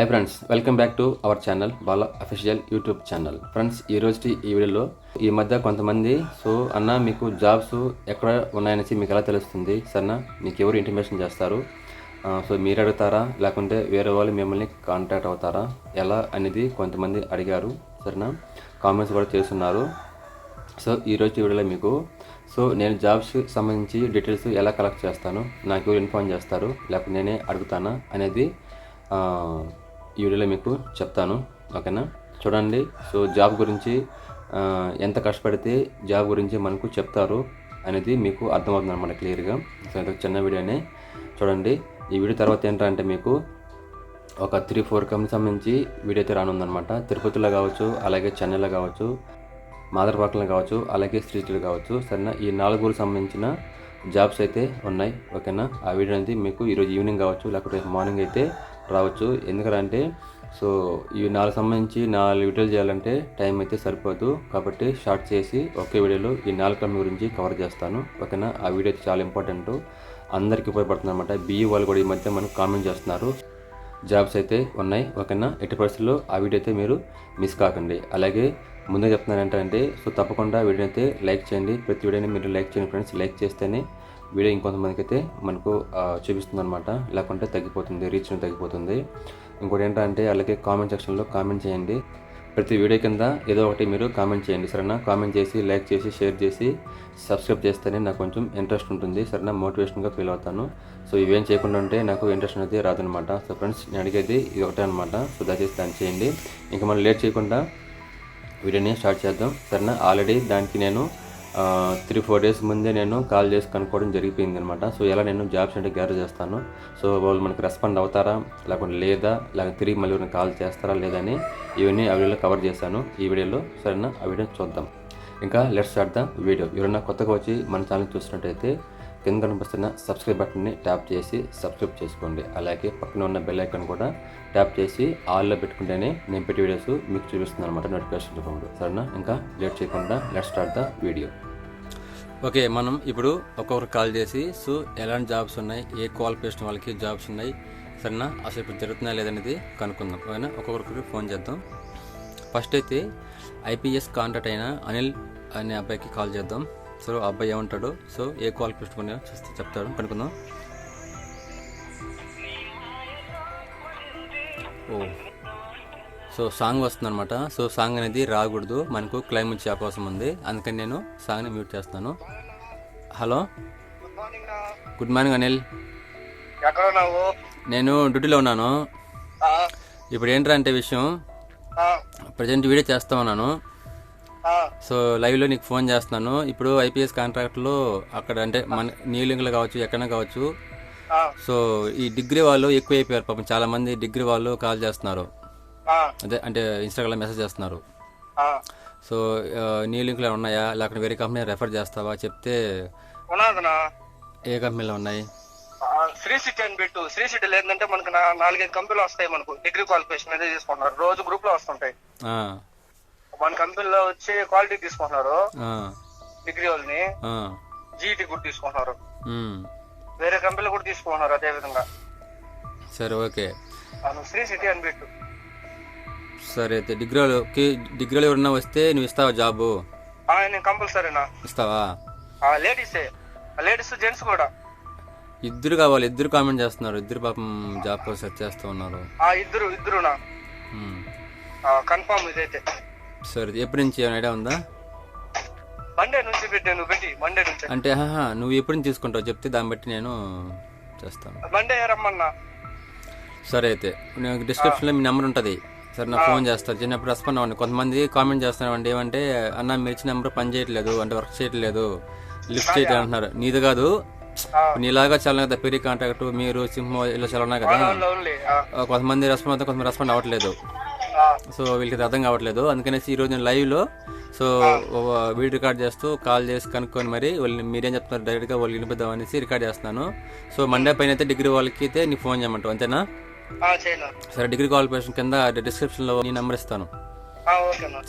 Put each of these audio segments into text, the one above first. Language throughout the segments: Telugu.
Hi friends welcome back to our channel Bala official YouTube channel friends ఈ రోజు ఈ వీడియోలో ఈ మధ్య కొంతమంది సో అన్న మీకు జాబ్స్ ఎక్కడ ఉన్నాయనేసి మీకు ఎలా తెలుస్తుంది? సరేనా? మీకు ఎవరు ఇంటిమేషన్ చేస్తారు? సో మీరు అడుగుతారా? లేకుంటే వేరే వాళ్ళు మిమ్మల్ని కాంటాక్ట్ అవుతారా? ఎలా? అనేది కొంతమంది అడిగారు. సరేనా? కామెంట్స్ కూడా చేస్తున్నారు. సో ఈరోజు వీడియోలో మీకు సో నేను జాబ్స్ సంబంధించి డీటెయిల్స్ ఎలా కలెక్ట్ చేస్తాను? నాకు ఎవరు ఇన్ఫార్మ్ చేస్తారు? లేకపోతే నేనే అడుగుతానా? అనేది ఈ వీడియోలో మీకు చెప్తాను ఓకేనా? చూడండి సో జాబ్ గురించి ఎంత కష్టపడితే జాబ్ గురించి మనకు చెప్తారు అనేది మీకు అర్థమవుతుంది అనమాట క్లియర్గా. సో ఇది ఒక చిన్న వీడియోనే. చూడండి ఈ వీడియో తర్వాత ఏంటంటే మీకు ఒక త్రీ ఫోర్ కంపెనీ సంబంధించి వీడియో అయితే రానుందనమాట తిరుపతిలో కావచ్చు అలాగే చెన్నైలో కావచ్చు మాదరపాకలో కావచ్చు అలాగే శ్రీశైలం కావచ్చు సరేనా? ఈ నాలుగురు సంబంధించిన జాబ్స్ అయితే ఉన్నాయి ఓకేనా? ఆ వీడియో అనేది మీకు ఈరోజు ఈవినింగ్ కావచ్చు లేకపోతే మార్నింగ్ అయితే రావచ్చు. ఎందుకంటే సో ఈ నాలుగు సంబంధించి నాలుగు వీడియోలు చేయాలంటే టైం అయితే సరిపోదు. కాబట్టి షార్ట్ చేసి ఒకే వీడియోలో ఈ నాలుగు కంపెనీ గురించి కవర్ చేస్తాను. ఓకేనా? ఆ వీడియో అయితే చాలా ఇంపార్టెంట్. అందరికీ ఉపయోగపడుతుంది అనమాట బీఈ వాళ్ళు కూడా ఈ మధ్య మనకు కామెంట్ చేస్తున్నారు. జాబ్స్ అయితే ఉన్నాయి. ఓకేనా? ఎట్టి పరిస్థితుల్లో ఆ వీడియో అయితే మీరు మిస్ కాకండి. అలాగే ముందే చెప్తున్నాను ఏంటంటే సో తప్పకుండా వీడియో అయితే లైక్ చేయండి. ప్రతి వీడియోని మీరు లైక్ చేయండి ఫ్రెండ్స్. లైక్ చేస్తేనే వీడియో ఇంకొంతమందికి అయితే మనకు చూపిస్తుంది అనమాట లేకుంటే తగ్గిపోతుంది రీచ్ తగ్గిపోతుంది. ఇంకోటి ఏంటంటే అలాగే కామెంట్ సెక్షన్లో కామెంట్ చేయండి. ప్రతి వీడియో కింద ఏదో ఒకటి మీరు కామెంట్ చేయండి సరేనా? కామెంట్ చేసి లైక్ చేసి షేర్ చేసి సబ్స్క్రైబ్ చేస్తేనే నాకు కొంచెం ఇంట్రెస్ట్ ఉంటుంది. సరేనా? మోటివేషన్గా ఫీల్ అవుతాను. సో ఇవేం చేయకుండా ఉంటే నాకు ఇంట్రెస్ట్ అనేది రాదనమాట సో ఫ్రెండ్స్ నేను అడిగేది ఇది ఒకటే అనమాట సో దయచేసి దాన్ని చేయండి. ఇంకా మనం లేట్ చేయకుండా వీడియోని స్టార్ట్ చేద్దాం. సరేనా? ఆల్రెడీ దానికి నేను త్రీ ఫోర్ డేస్ ముందే నేను కాల్ చేసి కనుక్కోవడం జరిగిపోయింది అనమాట సో ఎలా నేను జాబ్స్ అంటే గ్యారేజ్ చేస్తాను? సో వాళ్ళు మనకి రెస్పాండ్ అవుతారా? లేకుంటే లేదా? లేకపోతే తిరిగి మళ్ళీ కాల్ చేస్తారా? లేదని ఇవన్నీ ఆ వీడియోలో కవర్ చేశాను. ఈ వీడియోలో సరేనా? ఆ వీడియో చూద్దాం. ఇంకా లెట్స్ స్టార్ట్ ద వీడియో ఎవరైనా కొత్తగా వచ్చి మన ఛానల్ చూసినట్టయితే కింద కనిపిస్తున్న సబ్స్క్రైబ్ బటన్ని ట్యాప్ చేసి సబ్స్క్రైబ్ చేసుకోండి. అలాగే పక్కన ఉన్న బెల్ ఐకాన్ కూడా ట్యాప్ చేసి ఆల్లో పెట్టుకుంటేనే నేను పెట్టే వీడియోస్ మీకు చూపిస్తుంది అనమాట నోటిఫికేషన్ రూపంలో. సరేనా? ఇంకా లేట్ చేయకుండా let start the video okay మనం ఇప్పుడు ఒక్కొక్కరు కాల్ చేసి సో ఎలాంటి జాబ్స్ ఉన్నాయి? ఏ క్వాలిఫికేషన్ వాళ్ళకి జాబ్స్ ఉన్నాయి? సరేనా? అసలు ఇప్పుడు జరుగుతున్నాయా లేదనేది కనుక్కుందాం. ఓకేనా? ఒక్కొక్కరికి ఫోన్ చేద్దాం. ఫస్ట్ అయితే ఐపీఎస్ కాంటాక్ట్ అయిన అనిల్ అనే అబ్బాయికి కాల్ చేద్దాం. సో అబ్బాయి ఏమంటాడు? సో ఏ క్వాలిఫికేషన్ ఉన్నాయో చూస్తే చెప్తాడు. కనుక్కుందాం. ఓ. సో సాంగ్ వస్తుందన్నమాట. సో సాంగ్ అనేది రాకూడదు. మనకు క్లైమ్ వచ్చే అవకాశం ఉంది. అందుకని నేను సాంగ్ని మ్యూట్ చేస్తాను. హలో? Good morning Anil. నేను డ్యూటీలో ఉన్నాను. ఇప్పుడు ఏంట్రా అంటే విషయం? ప్రజెంట్ వీడియో చేస్తా ఉన్నాను. సో లైవ్లో నీకు ఫోన్ చేస్తున్నాను. ఇప్పుడు ఐపీఎస్ కాంట్రాక్ట్లో అక్కడ అంటే మన న్యూలింగ్లో కావచ్చు ఎక్కడైనా కావచ్చు సో ఈ డిగ్రీ వాళ్ళు ఎక్కువ అయిపోయారు పాపం. చాలా మంది డిగ్రీ వాళ్ళు కాల్ చేస్తున్నారు. అదే అంటే ఇన్స్టాగ్రామ్ మెసేజ్ చేస్తున్నారు. సో న్యూ లింక్లో ఉన్నాయా? లేకపోతే వేరే కంపెనీ రెఫర్ చేస్తావా? చెప్తే ఏ కంపెనీలో ఉన్నాయి? శ్రీ సిటీ అని పెట్టు. శ్రీ సిటీలో ఏంటంటే మనకు నా- నాలుగైదు కంపెనీలు వస్తాయి మనకు. డిగ్రీ క్వాలిఫికేషన్ అనేది తీసుకుంటున్నారు. రోజు గ్రూప్లో వస్తుంటాయి మన కంపెనీలో వచ్చి క్వాలిటీ తీసుకుంటున్నారు. డిగ్రీ వాళ్ళని. ఆ, జీఈటీ కూడా తీసుకుంటున్నారు. వేరే కంపెనీలు కూడా తీసుకుంటున్నారు అదే విధంగా. సరే ఓకే. శ్రీ సిటీ అని పెట్టు. సరే అయితే డిగ్రీ వాళ్ళకి డిగ్రీలో ఎవరన్నా వస్తే నువ్వు ఇస్తావా జాబు? ఆ, నేను కంపల్సరీనా ఇస్తావా? లేడీసే లేడీస్ జెంట్స్ కూడా. ఇద్దరు కావాలి ఇద్దరు కామెంట్ చేస్తున్నారు. ఇద్దరు పాపం జాబ్ కోసం సెర్చ్ చేస్తూ ఉన్నారు. ఆ ఇద్దరు ఇద్దరునా. కన్ఫామ్ ఇదైతే. సరే ఎప్పటి నుంచి ఏమైనా ఐడియా ఉందా? మండే నుంచి పెట్టే నువ్వు పెట్టి మండే నుంచి. అంటే ఆహా, నువ్వు ఎప్పటి నుంచి తీసుకుంటావు? చెప్తే దాన్ని బట్టి నేను చేస్తాను. మండే రమ్మన్నా. సరే అయితే నేను డిస్క్రిప్షన్లో మీ నెంబర్ ఉంటుంది. సరే నా ఫోన్ చేస్తారు చిన్నప్పుడు రెస్పాండ్ అవ్వండి కొంతమంది కామెంట్ చేస్తున్నామండి ఏమంటే అన్న మీరు ఇచ్చిన నెంబర్ పని చేయట్లేదు అంటే వర్క్ చేయట్లేదు లిఫ్ట్ చేయట్లేదు అంటున్నారు. నీది కాదు. నీలాగా చాలా కదా పెరి కాంటాక్ట్ మీరు సింహం ఇలా చాలా ఉన్నాయి కదా ఓన్లీ ఆ, కొంతమంది రెస్పాండ్ అవుతారు కొంతమంది రెస్పాండ్ అవ్వట్లేదు సో వీళ్ళకి అర్థం కావట్లేదు. అందుకనేసి ఈరోజు నేను లైవ్లో సో వీడియో రికార్డ్ చేస్తూ కాల్ చేసి కనుక్కొని మరి వాళ్ళు మీరేం చెప్తున్నారు డైరెక్ట్గా వాళ్ళు వినిపిద్దాం అనేసి రికార్డ్ చేస్తున్నాను. సో మండే పైన అయితే డిగ్రీ వాళ్ళకి అయితే నీకు ఫోన్ చేయమంటావు అంతేనా? సరే డిగ్రీ క్వాలిఫికేషన్ కింద డిస్క్రిప్షన్లో నీ నెంబర్ ఇస్తాను.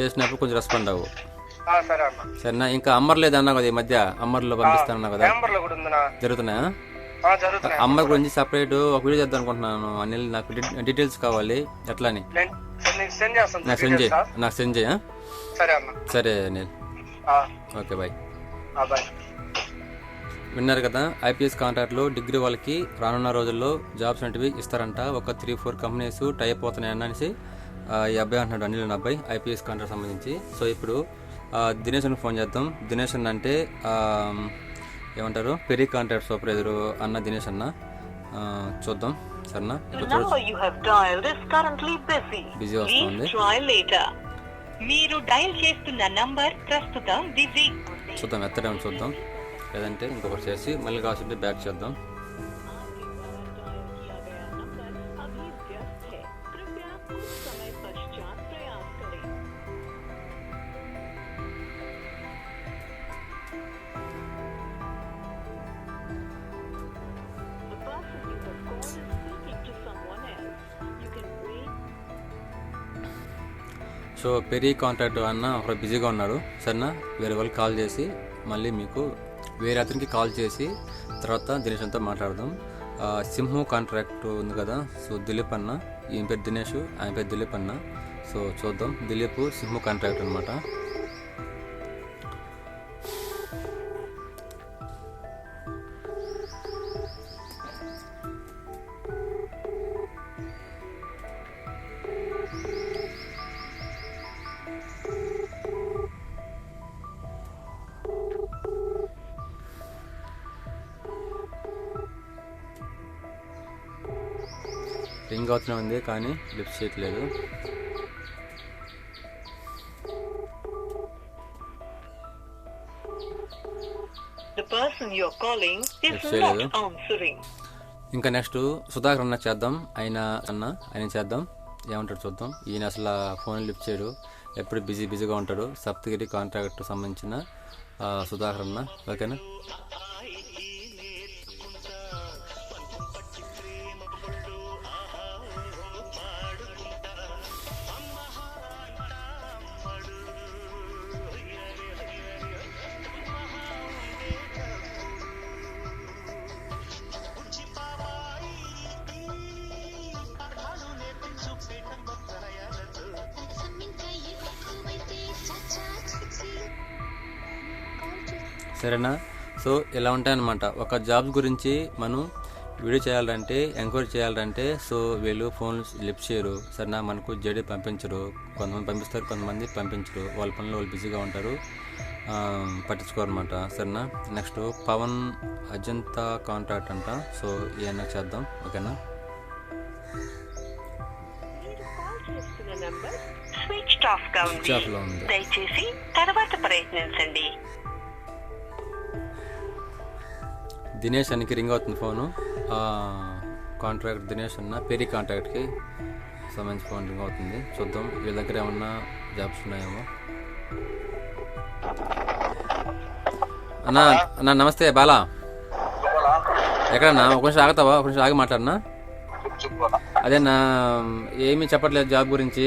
చేసినప్పుడు కొంచెం రెస్పాండ్ అవ్వు. సరేనా? ఇంకా అమ్మర్ లేదు అన్నా కదా ఈ మధ్య? అమ్మర్లో పంపిస్తానన్నా కదా? జరుగుతున్నాయా? అమ్మాయి గురించి సపరేట్ ఒక వీడియో చేద్దాం అనుకుంటున్నాను. అనిల్ నాకు డీటెయిల్స్ కావాలి. ఎట్లా అని నాకు సెండ్ చేయి? నాకు సెండ్ చేయ సరే అనిల్. Okay bye. విన్నారు కదా ఐపీఎస్ కాంట్రాక్ట్లో డిగ్రీ వాళ్ళకి రానున్న రోజుల్లో జాబ్స్ అనేటివి ఇస్తారంట. ఒక త్రీ ఫోర్ కంపెనీస్ టైప్ అవుతున్నాయి అనేసి ఈ అబ్బాయి అంటున్నాడు అనిల్ అనే అబ్బాయి ఐపీఎస్ కాంట్రాక్ట్ సంబంధించి. సో ఇప్పుడు దినేష్ అని ఫోన్ చేద్దాం. దినేష్ అంటే ఏమంటారు? పెరీ కాంట్రాక్ట్ సూపర్వైజర్ అన్న దినేష్ అన్న. చూద్దాం. సరేనా. Busy. వస్తుంది. మీరు డయల్ చేస్తున్న నంబర్ ప్రస్తుతం బిజీ చూద్దాం. ఎత్తడం చూద్దాం. లేదంటే ఇంకొకటి చేసి మళ్ళీ కావాల్సింటే బ్యాక్ చేద్దాం. సో పెరీ కాంట్రాక్ట్ అన్న అక్కడ బిజీగా ఉన్నాడు. సరేనా? వేరే వాళ్ళకి కాల్ చేసి మళ్ళీ మీకు వేరే అతనికి కాల్ చేసి తర్వాత దినేష్ అంతా మాట్లాడదాం. సింహు కాంట్రాక్ట్ ఉంది కదా సో దిలీప్ అన్న ఈయన పేరు దినేష్ ఆయన పేరు దిలీప్ అన్న. సో చూద్దాం. దిలీప్ సింహు కాంట్రాక్ట్ అనమాట రింగ్ అవుతూనే ఉంది కానీ లిఫ్ట్ చేయట్లేదు. ఇంకా నెక్స్ట్ సుధాకర్ అన్న చేద్దాం ఆయన అన్న ఆయన చేద్దాం. ఏమంటాడు చూద్దాం. ఈయన అసలు ఫోన్ లిఫ్ట్ చేయడు. ఎప్పుడు బిజీ బిజీగా ఉంటాడు. సప్తగిరి కాంట్రాక్ట్ సంబంధించిన సుధాకర్ అన్న. ఓకేనా? సరేనా? సో ఇలా ఉంటాయన్నమాట. ఒక జాబ్ గురించి మనం వీడియో చేయాలంటే ఎంక్వైరీ చేయాలంటే సో వీళ్ళు ఫోన్ లిఫ్ట్ చేయరు. సరేనా? మనకు జేడీ పంపించరు. కొంతమంది పంపిస్తారు కొంతమంది పంపించరు. వాళ్ళ పనులు వాళ్ళు బిజీగా ఉంటారు. ఆ, పట్టించుకోరు అనమాట సరేనా? నెక్స్ట్ పవన్ అజంతా కాంట్రాక్ట్ అంట. సో ఇవన్నీ చేద్దాం. ఓకేనా? స్విచ్ ఆఫ్గా ఉంది. Switch off లో ఉంది. దయచేసి తర్వాత ప్రయత్నించండి. దినేష్ అనికి రింగ్ అవుతుంది ఫోను. కాంట్రాక్ట్ దినేష్ అన్న పెరీ కాంట్రాక్ట్కి సంబంధించి ఫోన్ రింగ్ అవుతుంది. చూద్దాం వీళ్ళ దగ్గర ఏమన్నా జాబ్స్ ఉన్నాయేమో. అన్నా అన్న నమస్తే బాలా. ఎక్కడన్నా? ఒక నిమిషం ఆగుతావా? ఒక నిమిషం ఆగి మాట్లాడనా? అదేనా ఏమీ చెప్పట్లేదు జాబ్ గురించి.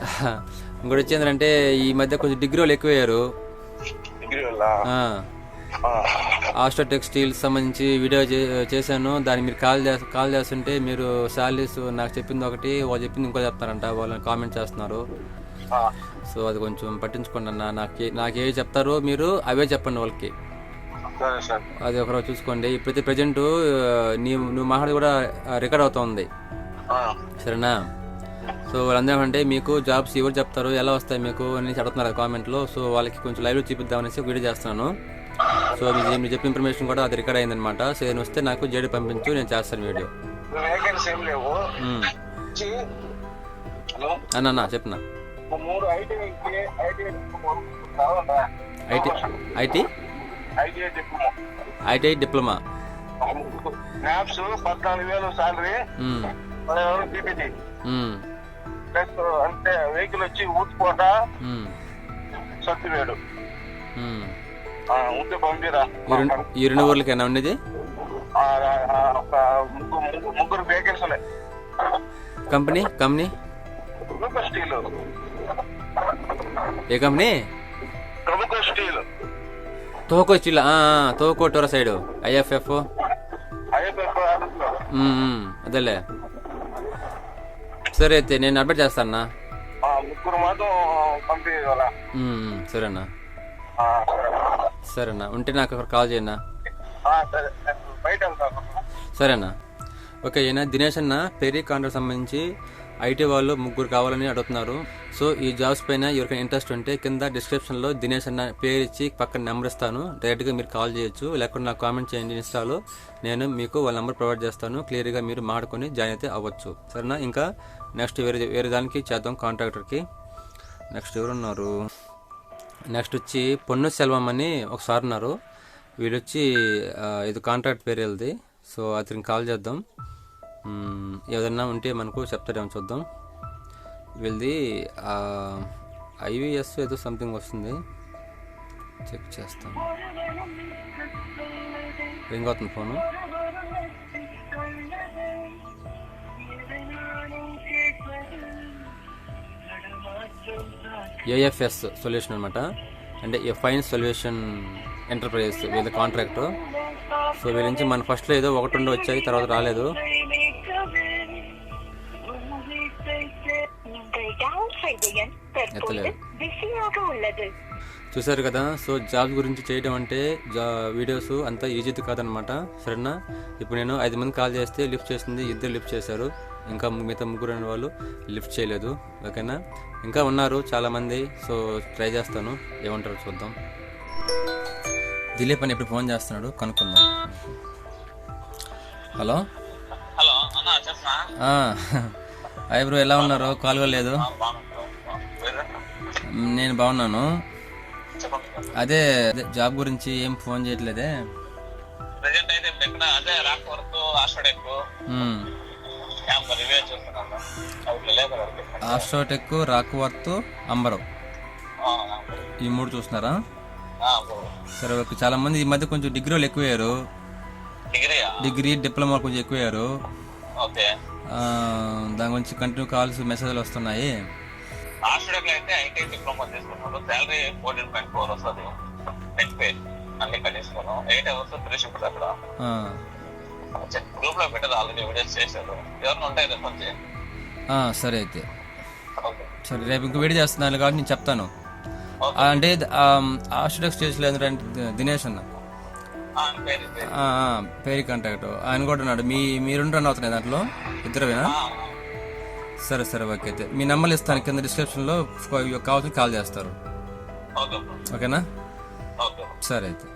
ఇంకోటి వచ్చి ఏంటంటే ఈ మధ్య కొంచెం డిగ్రీ వాళ్ళు ఎక్కువయ్యారు. ఆస్ట్రో టెక్స్టైల్స్ సంబంధించి వీడియో చేశాను. దాన్ని మీరు కాల్ చేస్త కాల్ చేస్తుంటే మీరు శాలరీస్ నాకు చెప్పింది ఒకటి వాళ్ళు చెప్పింది ఇంకో చెప్తారంట. వాళ్ళని కామెంట్ చేస్తున్నారు. సో అది కొంచెం పట్టించుకోండి అన్న. నాకు నాకు ఏవి చెప్తారో మీరు అవే చెప్పండి వాళ్ళకి. అది ఒకరోజు చూసుకోండి. ఇప్పుడైతే ప్రజెంట్ నీ నువ్వు మాట్లాడి కూడా రికార్డ్ అవుతుంది. సరేనా? సో వాళ్ళందరూ అంటే మీకు జాబ్స్ ఎవరు చెప్తారు? ఎలా వస్తాయి మీకు? అని అడుగుతున్నారు కామెంట్లో. సో వాళ్ళకి కొంచెం లైవ్లో చూపిద్దామనేసి వీడియో చేస్తున్నాను. సో మీరు చెప్పిన ఇన్ఫర్మేషన్ కూడా అది రికార్డ్ అయిందనమాట సో నేను వస్తే నాకు జేడి పంపించు నేను చేస్తాను వీడియో. అన్న చెప్పనా? ఐటీ ఐటీ ఐటీఐ డిప్లొమా పద్నాలుగు వేలు సాలరీ. పీపీటీ ప్లస్ అంటే వెహికల్ వచ్చి ఊతుకోట సత్తివేడు ఉంటే పంపిరా ఈ రెండు ఊర్లకేనా ఉండేది? ముగ్గురు వేకెన్సీలే కంపెనీ? కంపెనీ? స్టీల్. ఏ కంపెనీ? స్టీల్. తోకో చిల్ల తోకో టోర సైడ్. ఐఎఫ్ఎఫ్? అదే పేపర్ అదేలే. సరే అయితే నేను అడ్వర్ట్ చేస్తానన్నా. ముగ్గురు మాత్రం పంపించాలా సరేనా. సరేనా. ఉంటే నాకు కాల్ వెళ్తాను. సరేనా. ఓకే ఈయన దినేష్ అన్న పెరీ కాంట్రాక్ట్ సంబంధించి ఐటీ వాళ్ళు ముగ్గురు కావాలని అడుగుతున్నారు. సో ఈ జాబ్స్ పైన ఎవరికైనా ఇంట్రెస్ట్ ఉంటే కింద డిస్క్రిప్షన్లో దినేష్ అన్న పేరు ఇచ్చి పక్కన నెంబర్ ఇస్తాను. డైరెక్ట్గా మీరు కాల్ చేయొచ్చు. లేకుంటే నాకు కామెంట్ చేయండి ఇన్స్టాలో. నేను మీకు వాళ్ళ నెంబర్ ప్రొవైడ్ చేస్తాను. క్లియర్గా మీరు మాడుకొని జాయిన్ అయితే అవ్వచ్చు. సరేనా? ఇంకా నెక్స్ట్ వేరే వేరే దానికి చేద్దాం కాంట్రాక్టర్కి. నెక్స్ట్ ఎవరున్నారు? నెక్స్ట్ వచ్చి పొన్ను సెల్వం అని ఒక సార్ ఉన్నారు. వీడు వచ్చి ఇది కాంట్రాక్ట్ పేరు వెళ్ళది సో అతనికి కాల్ చేద్దాం. ఏదన్నా ఉంటే మనకు చెప్తారేమో చూద్దాం. వీళ్ళది ఐవిఎస్ ఏదో సంథింగ్ వస్తుంది. చెక్ చేస్తాం. రింగ్ అవుతుంది ఫోను. ఏఎఫ్ఎస్ సొల్యూషన్ అనమాట అంటే ఏ ఫైన్ సొల్యూషన్ ఎంటర్ప్రైజెస్ వీళ్ళ కాంట్రాక్ట్. సో వీళ్ళ నుంచి మన ఫస్ట్లో ఏదో ఒకటి రెండు వచ్చాయి తర్వాత రాలేదు. ఎత్తలేదు. చూసారు కదా సో జాబ్ గురించి చేయడం అంటే జా వీడియోస్ అంతా ఈజీ కాదనమాట సరేనా? ఇప్పుడు నేను ఐదు మంది కాల్ చేస్తే లిఫ్ట్ చేస్తుంది ఇద్దరు లిఫ్ట్ చేశారు. ఇంకా మిగతా ముగ్గురు అనే వాళ్ళు లిఫ్ట్ చేయలేదు ఓకేనా? ఇంకా ఉన్నారు చాలామంది సో ట్రై చేస్తాను. ఏమంటారో చూద్దాం. దిలీప్ అని ఇప్పుడు ఫోన్ చేస్తున్నాడు కనుక్కుందాం. హలో? హలో హాయ్ బ్రో ఎలా ఉన్నారు? కాల్ లేదు. నేను బాగున్నాను. అదే అదే జాబ్ గురించి ఏం ఫోన్ చేయట్లేదే. ప్రజెంట్ అయితే అదే వర్క్ ఆస్ట్రోటెక్ రాక్వర్త్ అంబరం. ఈ మూడు చూస్తున్నారా? సరే ఓకే. చాలా మంది ఈ మధ్య కొంచెం డిగ్రీ వాళ్ళు ఎక్కువయ్యారు డిగ్రీ డిప్లొమా కొంచెం ఎక్కువయ్యారు. దాని గురించి కంటిన్యూ కాల్స్ మెసేజ్లు వస్తున్నాయి. అయితే IT diploma fourteen point four వస్తుంది. నెట్ పే అన్ని కట్టేసుకున్నాను ఎయిట్ అవర్స్ త్రీ షిఫ్ట్స్ అక్కడ. ఆ, గ్రూప్లో పెట్టారు ఆల్రెడీ చేశారు. ఎవరిని ఉంటాయి చేయండి. సరే అయితే. సరే రేపు ఇంకో వీడియో చేస్తున్నాను కాబట్టి నేను చెప్తాను. అంటే ఆస్ట్రోటెక్ స్టేజ్లో ఎందుకంటే దినేష్ అన్న. పేరు కాంటాక్ట్ ఆయన కూడా ఉన్నాడు. మీ మీరు రన్ అవుతున్నాయి దాంట్లో? ఇద్దరువేనా సరే సరే ఓకే అయితే. మీ నెంబర్లు ఇస్తాను. కింద డిస్క్రిప్షన్లో కావాల్సి కాల్ చేస్తారు. ఓకే. ఓకేనా? ఓకే. సరే అయితే.